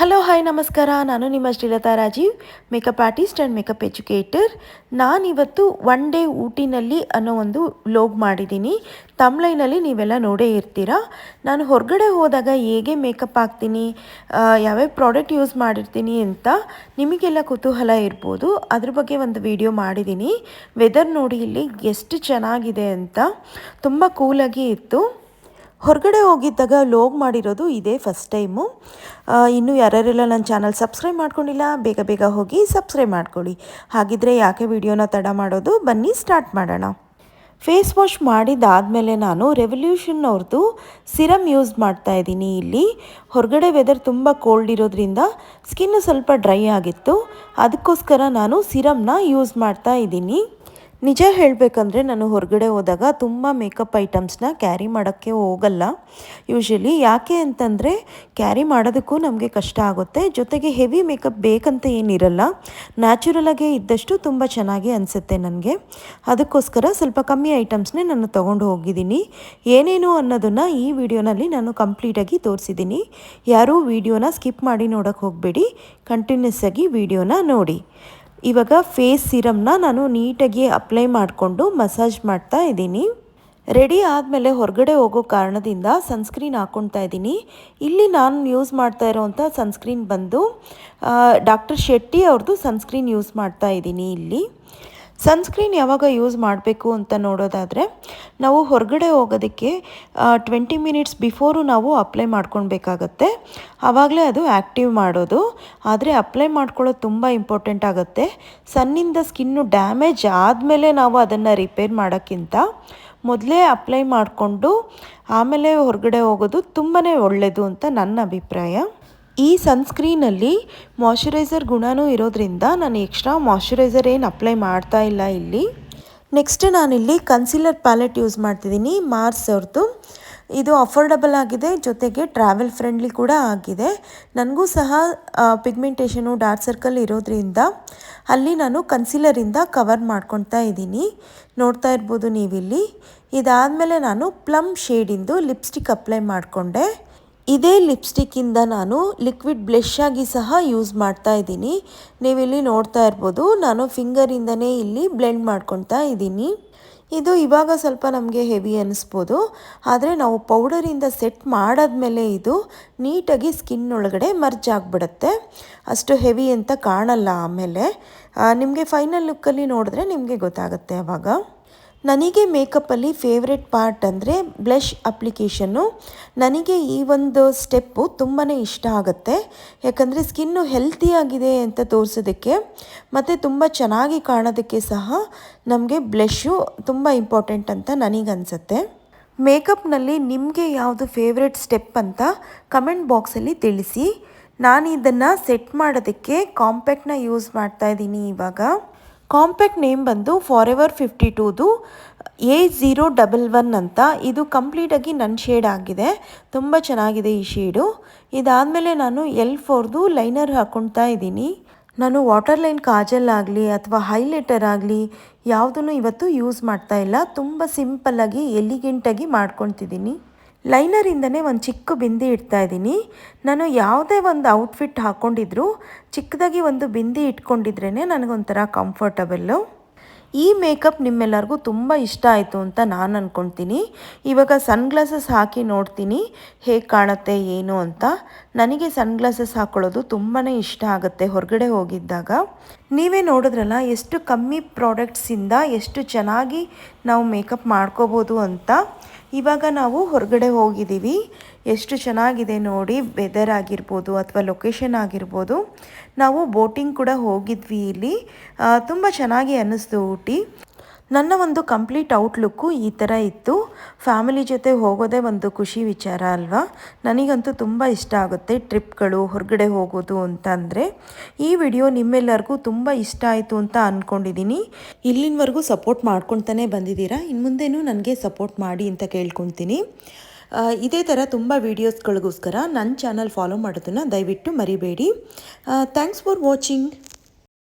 Hello hi ನಮಸ್ಕಾರ ನಾನು ನಿಮ್ಮ Srilatha Rajeev makeup artist and makeup educator ನಾನಿವತ್ತು ಒನ್ ಡೇ ಊಟಿನಲ್ಲಿ ಅನ್ನೋ ಒಂದು ಲೋಗ್ ಮಾಡಿದ್ದೀನಿ ತಮ್ಲೈನಲ್ಲಿ ನೀವೆಲ್ಲ ನೋಡೇ ಇರ್ತೀರಾ? ನಾನು ಹೊರಗಡೆ ಹೋದಾಗ ಹೇಗೆ ಮೇಕಪ್ ಹಾಕ್ತೀನಿ ಯಾವ ಯಾವ್ಯಾವ ಪ್ರಾಡಕ್ಟ್ ಯೂಸ್ ಮಾಡಿರ್ತೀನಿ ಅಂತ ನಿಮಗೆಲ್ಲ ಕುತೂಹಲ ಇರ್ಬೋದು. ಅದ್ರ ಬಗ್ಗೆ ಒಂದು ವಿಡಿಯೋ ಮಾಡಿದ್ದೀನಿ ವೆದರ್ ನೋಡಿ ಇಲ್ಲಿ ಎಷ್ಟು ಚೆನ್ನಾಗಿದೆ ಅಂತ. ತುಂಬ ಕೂಲಾಗಿ ಇತ್ತು. ಹೊರಗಡೆ ಹೋಗಿದ್ದಾಗ ಲೋಗ್ ಮಾಡಿರೋದು ಇದೇ ಫಸ್ಟ್ ಟೈಮು ಇನ್ನೂ ಯಾರ್ಯಾರೆಲ್ಲ ನನ್ನ ಚಾನಲ್ ಸಬ್ಸ್ಕ್ರೈಬ್ ಮಾಡ್ಕೊಂಡಿಲ್ಲ, ಬೇಗ ಬೇಗ ಹೋಗಿ ಸಬ್ಸ್ಕ್ರೈಬ್ ಮಾಡ್ಕೊಳ್ಳಿ. ಹಾಗಿದ್ರೆ ಯಾಕೆ ವಿಡಿಯೋನ ತಡ ಮಾಡೋದು? ಬನ್ನಿ ಸ್ಟಾರ್ಟ್ ಮಾಡೋಣ. ಫೇಸ್ ವಾಶ್ ಮಾಡಿದ್ದಾದಮೇಲೆ ನಾನು ರೆವಲ್ಯೂಷನ್ ಅವ್ರದ್ದು ಸಿರಮ್ ಯೂಸ್ ಮಾಡ್ತಾ ಇದ್ದೀನಿ ಇಲ್ಲಿ. ಹೊರಗಡೆ ವೆದರ್ ತುಂಬ ಕೋಲ್ಡ್ ಇರೋದ್ರಿಂದ ಸ್ಕಿನ್ ಸ್ವಲ್ಪ ಡ್ರೈ ಆಗಿತ್ತು. ಅದಕ್ಕೋಸ್ಕರ ನಾನು ಸಿರಮ್ನ ಯೂಸ್ ಮಾಡ್ತಾ ಇದ್ದೀನಿ. ನಿಜ ಹೇಳಬೇಕಂದ್ರೆ ನಾನು ಹೊರಗಡೆ ಹೋದಾಗ ತುಂಬ ಮೇಕಪ್ ಐಟಮ್ಸ್ನ ಕ್ಯಾರಿ ಮಾಡೋಕ್ಕೆ ಹೋಗಲ್ಲ. ಯೂಶಲಿ ಯಾಕೆ ಅಂತಂದರೆ ಕ್ಯಾರಿ ಮಾಡೋದಕ್ಕೂ ನಮಗೆ ಕಷ್ಟ ಆಗುತ್ತೆ. ಜೊತೆಗೆ ಹೆವಿ ಮೇಕಪ್ ಬೇಕಂತ ಏನಿರಲ್ಲ. ನ್ಯಾಚುರಲಾಗೇ ಇದ್ದಷ್ಟು ತುಂಬ ಚೆನ್ನಾಗಿ ಅನಿಸುತ್ತೆ ನನಗೆ. ಅದಕ್ಕೋಸ್ಕರ ಸ್ವಲ್ಪ ಕಮ್ಮಿ ಐಟಮ್ಸ್ನೇ ನಾನು ತೊಗೊಂಡು ಹೋಗಿದ್ದೀನಿ. ಏನೇನು ಅನ್ನೋದನ್ನು ಈ ವಿಡಿಯೋನಲ್ಲಿ ನಾನು ಕಂಪ್ಲೀಟಾಗಿ ತೋರಿಸಿದ್ದೀನಿ. ಯಾರೂ ವಿಡಿಯೋನ ಸ್ಕಿಪ್ ಮಾಡಿ ನೋಡೋಕ್ಕೆ ಹೋಗಬೇಡಿ. ಕಂಟಿನ್ಯೂಸ್ ಆಗಿ ವಿಡಿಯೋನ ನೋಡಿ. ಇವಾಗ ಫೇಸ್ ಸಿರಮ್ನ ನಾನು ನೀಟಾಗಿ ಅಪ್ಲೈ ಮಾಡಿಕೊಂಡು ಮಸಾಜ್ ಮಾಡ್ತಾ ಇದ್ದೀನಿ. ರೆಡಿ ಆದಮೇಲೆ ಹೊರಗಡೆ ಹೋಗೋ ಕಾರಣದಿಂದ ಸನ್ಸ್ಕ್ರೀನ್ ಹಾಕ್ಕೊಳ್ತಾ ಇದ್ದೀನಿ. ಇಲ್ಲಿ ನಾನು ಯೂಸ್ ಮಾಡ್ತಾ ಇರೋವಂಥ ಸನ್ಸ್ಕ್ರೀನ್ ಬಂದು ಡಾಕ್ಟರ್ ಶೆಟ್ಟಿ ಅವ್ರದ್ದು ಸನ್ಸ್ಕ್ರೀನ್ ಯೂಸ್ ಮಾಡ್ತಾ ಇದ್ದೀನಿ ಇಲ್ಲಿ. ಸನ್ಸ್ಕ್ರೀನ್ ಯಾವಾಗ ಯೂಸ್ ಮಾಡಬೇಕು ಅಂತ ನೋಡೋದಾದರೆ, ನಾವು ಹೊರಗಡೆ ಹೋಗೋದಕ್ಕೆ ಟ್ವೆಂಟಿ ಮಿನಿಟ್ಸ್ ಬಿಫೋರು ನಾವು ಅಪ್ಲೈ ಮಾಡ್ಕೊಳ್ಬೇಕಾಗತ್ತೆ. ಆವಾಗಲೇ ಅದು ಆ್ಯಕ್ಟಿವ್ ಮಾಡೋದು. ಆದರೆ ಅಪ್ಲೈ ಮಾಡ್ಕೊಳ್ಳೋದು ತುಂಬ ಇಂಪಾರ್ಟೆಂಟ್ ಆಗುತ್ತೆ. ಸನ್ನಿಂದ ಸ್ಕಿನ್ನು ಡ್ಯಾಮೇಜ್ ಆದಮೇಲೆ ನಾವು ಅದನ್ನು ರಿಪೇರ್ ಮಾಡೋಕ್ಕಿಂತ ಮೊದಲೇ ಅಪ್ಲೈ ಮಾಡಿಕೊಂಡು ಆಮೇಲೆ ಹೊರಗಡೆ ಹೋಗೋದು ತುಂಬಾ ಒಳ್ಳೆಯದು ಅಂತ ನನ್ನ ಅಭಿಪ್ರಾಯ. ಈ ಸನ್ಸ್ಕ್ರೀನಲ್ಲಿ ಮಾಯ್ಶ್ಚರೈಸರ್ ಗುಣನೂ ಇರೋದ್ರಿಂದ ನಾನು ಎಕ್ಸ್ಟ್ರಾ ಮಾಯ್ಶ್ಚರೈಸರ್ ಏನು ಅಪ್ಲೈ ಮಾಡ್ತಾ ಇಲ್ಲ ಇಲ್ಲಿ. ನೆಕ್ಸ್ಟ್ ನಾನಿಲ್ಲಿ ಕನ್ಸಿಲರ್ ಪ್ಯಾಲೆಟ್ ಯೂಸ್ ಮಾಡ್ತಿದ್ದೀನಿ, ಮಾರ್ಸ್ ಅವ್ರದ್ದು ಇದು ಅಫೋರ್ಡಬಲ್ ಆಗಿದೆ, ಜೊತೆಗೆ ಟ್ರಾವೆಲ್ ಫ್ರೆಂಡ್ಲಿ ಕೂಡ ಆಗಿದೆ. ನನಗೂ ಸಹ ಪಿಗ್ಮೆಂಟೇಷನು ಡಾರ್ಕ್ ಸರ್ಕಲ್ ಇರೋದ್ರಿಂದ ಅಲ್ಲಿ ನಾನು ಕನ್ಸಿಲರಿಂದ ಕವರ್ ಮಾಡ್ಕೊತಾ ಇದ್ದೀನಿ. ನೋಡ್ತಾ ಇರ್ಬೋದು ನೀವಿಲ್ಲಿ. ಇದಾದಮೇಲೆ ನಾನು ಪ್ಲಮ್ ಶೇಡಿಂದು ಲಿಪ್ಸ್ಟಿಕ್ ಅಪ್ಲೈ ಮಾಡಿಕೊಂಡೆ. ಇದೇ ಲಿಪ್ಸ್ಟಿಕ್ಕಿಂದ ನಾನು ಲಿಕ್ವಿಡ್ ಬ್ಲೆಷಾಗಿ ಸಹ ಯೂಸ್ ಮಾಡ್ತಾ ಇದ್ದೀನಿ. ನೀವಿಲ್ಲಿ ನೋಡ್ತಾ ಇರ್ಬೋದು, ನಾನು ಫಿಂಗರಿಂದನೇ ಇಲ್ಲಿ ಬ್ಲೆಂಡ್ ಮಾಡ್ಕೊತಾ ಇದ್ದೀನಿ. ಇದು ಇವಾಗ ಸ್ವಲ್ಪ ನಮಗೆ ಹೆವಿ ಅನ್ನಿಸ್ಬೋದು ಆದರೆ ನಾವು ಪೌಡರಿಂದ ಸೆಟ್ ಮಾಡಾದ್ಮೇಲೆ ಇದು ನೀಟಾಗಿ ಸ್ಕಿನ್ ಒಳಗಡೆ ಮರ್ಜ್ ಆಗಿಬಿಡುತ್ತೆ. ಅಷ್ಟು ಹೆವಿ ಅಂತ ಕಾಣಲ್ಲ ಆಮೇಲೆ. ನಿಮಗೆ ಫೈನಲ್ ಲುಕ್ಕಲ್ಲಿ ನೋಡಿದ್ರೆ ನಿಮಗೆ ಗೊತ್ತಾಗುತ್ತೆ ಆವಾಗ ನನಗೆ ಮೇಕಪ್ಪಲ್ಲಿ ಫೇವ್ರೆಟ್ ಪಾರ್ಟ್ ಅಂದರೆ ಬ್ಲಷ್ ಅಪ್ಲಿಕೇಶನ್ನು ನನಗೆ ಈ ಒಂದು ಸ್ಟೆಪ್ಪು ತುಂಬಾ ಇಷ್ಟ ಆಗುತ್ತೆ. ಯಾಕಂದರೆ ಸ್ಕಿನ್ನು ಹೆಲ್ತಿಯಾಗಿದೆ ಅಂತ ತೋರಿಸೋದಕ್ಕೆ, ಮತ್ತು ತುಂಬ ಚೆನ್ನಾಗಿ ಕಾಣೋದಕ್ಕೆ ಸಹ ನಮಗೆ ಬ್ಲಷು ತುಂಬ ಇಂಪಾರ್ಟೆಂಟ್ ಅಂತ ನನಗನ್ಸುತ್ತೆ ಮೇಕಪ್ನಲ್ಲಿ ನಿಮಗೆ ಯಾವುದು ಫೇವ್ರೆಟ್ ಸ್ಟೆಪ್ ಅಂತ ಕಮೆಂಟ್ ಬಾಕ್ಸಲ್ಲಿ ತಿಳಿಸಿ. ನಾನು ಇದನ್ನು ಸೆಟ್ ಮಾಡೋದಕ್ಕೆ ಕಾಂಪ್ಯಾಕ್ಟ್ನ ಯೂಸ್ ಮಾಡ್ತಾ ಇದ್ದೀನಿ ಇವಾಗ. ಕಾಂಪ್ಯಾಕ್ಟ್ ನೇಮ್ ಬಂದು ಫಾರ್ ಎವರ್ ಫಿಫ್ಟಿ ಟೂದು ಎ ಝೀರೋ ಡಬಲ್ ಒನ್ ಅಂತ. ಇದು ಕಂಪ್ಲೀಟಾಗಿ ನನ್ನ ಶೇಡ್ ಆಗಿದೆ. ತುಂಬ ಚೆನ್ನಾಗಿದೆ ಈ ಶೇಡು ಇದಾದಮೇಲೆ ನಾನು ಎಲ್ ಫೋರ್ದು ಲೈನರ್ ಹಾಕ್ಕೊಳ್ತಾ ಇದ್ದೀನಿ. ನಾನು ವಾಟರ್ ಲೈನ್ ಕಾಜಲ್ ಆಗಲಿ ಅಥವಾ ಹೈಲೈಟರ್ ಆಗಲಿ ಯಾವುದನ್ನು ಇವತ್ತು ಯೂಸ್ ಮಾಡ್ತಾ ಇಲ್ಲ. ತುಂಬ ಸಿಂಪಲ್ಲಾಗಿ ಎಲಿಗೆಂಟಾಗಿ ಮಾಡ್ಕೊತಿದ್ದೀನಿ ಲೈನರಿಂದನೇ ಒಂದು ಚಿಕ್ಕ ಬಿಂದಿ ಇಡ್ತಾ ಇದ್ದೀನಿ. ನಾನು ಯಾವುದೇ ಒಂದು ಔಟ್ಫಿಟ್ ಹಾಕ್ಕೊಂಡಿದ್ರು ಚಿಕ್ಕದಾಗಿ ಒಂದು ಬಿಂದಿ ಇಟ್ಕೊಂಡಿದ್ರೇ ನನಗೊಂಥರ ಕಂಫರ್ಟಬಲ್ಲು ಈ ಮೇಕಪ್ ನಿಮ್ಮೆಲ್ಲರಿಗೂ ತುಂಬ ಇಷ್ಟ ಆಯಿತು ಅಂತ ನಾನು ಅಂದ್ಕೊಳ್ತೀನಿ ಇವಾಗ ಸನ್ಗ್ಲಾಸಸ್ ಹಾಕಿ ನೋಡ್ತೀನಿ. ಹೇಗೆ ಕಾಣುತ್ತೆ, ಏನು ಅಂತ. ನನಗೆ ಸನ್ಗ್ಲಾಸಸ್ ಹಾಕ್ಕೊಳ್ಳೋದು ತುಂಬಾ ಇಷ್ಟ ಆಗುತ್ತೆ ಹೊರಗಡೆ ಹೋಗಿದ್ದಾಗ. ನೀವೇ ನೋಡಿದ್ರಲ್ಲ, ಎಷ್ಟು ಕಮ್ಮಿ ಪ್ರಾಡಕ್ಟ್ಸಿಂದ ಎಷ್ಟು ಚೆನ್ನಾಗಿ ನಾವು ಮೇಕಪ್ ಮಾಡ್ಕೋಬೋದು ಅಂತ. ಇವಾಗ ನಾವು ಹೊರಗಡೆ ಹೋಗಿದ್ದೀವಿ. ಎಷ್ಟು ಚೆನ್ನಾಗಿದೆ ನೋಡಿ ವೆದರ್ ಆಗಿರ್ಬೋದು ಅಥವಾ ಲೊಕೇಶನ್ ಆಗಿರ್ಬೋದು. ನಾವು ಬೋಟಿಂಗ್ ಕೂಡ ಹೋಗಿದ್ವಿ ಇಲ್ಲಿ. ತುಂಬ ಚೆನ್ನಾಗಿ ಅನ್ನಿಸ್ತು ಊಟಿ. ನನ್ನ ಒಂದು ಕಂಪ್ಲೀಟ್ ಔಟ್ಲುಕ್ಕು ಈ ಥರ ಇತ್ತು. ಫ್ಯಾಮಿಲಿ ಜೊತೆ ಹೋಗೋದೇ ಒಂದು ಖುಷಿ ವಿಚಾರ ಅಲ್ವಾ? ನನಗಂತೂ ತುಂಬ ಇಷ್ಟ ಆಗುತ್ತೆ ಟ್ರಿಪ್ಗಳು, ಹೊರಗಡೆ ಹೋಗೋದು ಅಂತ ಅಂದರೆ ಈ ವಿಡಿಯೋ ನಿಮ್ಮೆಲ್ಲರಿಗೂ ತುಂಬ ಇಷ್ಟ ಆಯಿತು ಅಂತ ಅಂದ್ಕೊಂಡಿದ್ದೀನಿ ಇಲ್ಲಿನವರೆಗೂ ಸಪೋರ್ಟ್ ಮಾಡ್ಕೊತಾನೆ ಬಂದಿದ್ದೀರಾ? ಇನ್ನು ಮುಂದೆನೂ ನನಗೆ ಸಪೋರ್ಟ್ ಮಾಡಿ ಅಂತ ಕೇಳ್ಕೊತೀನಿ ಇದೇ ಥರ ತುಂಬ ವೀಡಿಯೋಸ್ಗಳಿಗೋಸ್ಕರ ನನ್ನ ಚಾನಲ್ ಫಾಲೋ ಮಾಡೋದನ್ನು ದಯವಿಟ್ಟು ಮರಿಬೇಡಿ. Thanks for watching.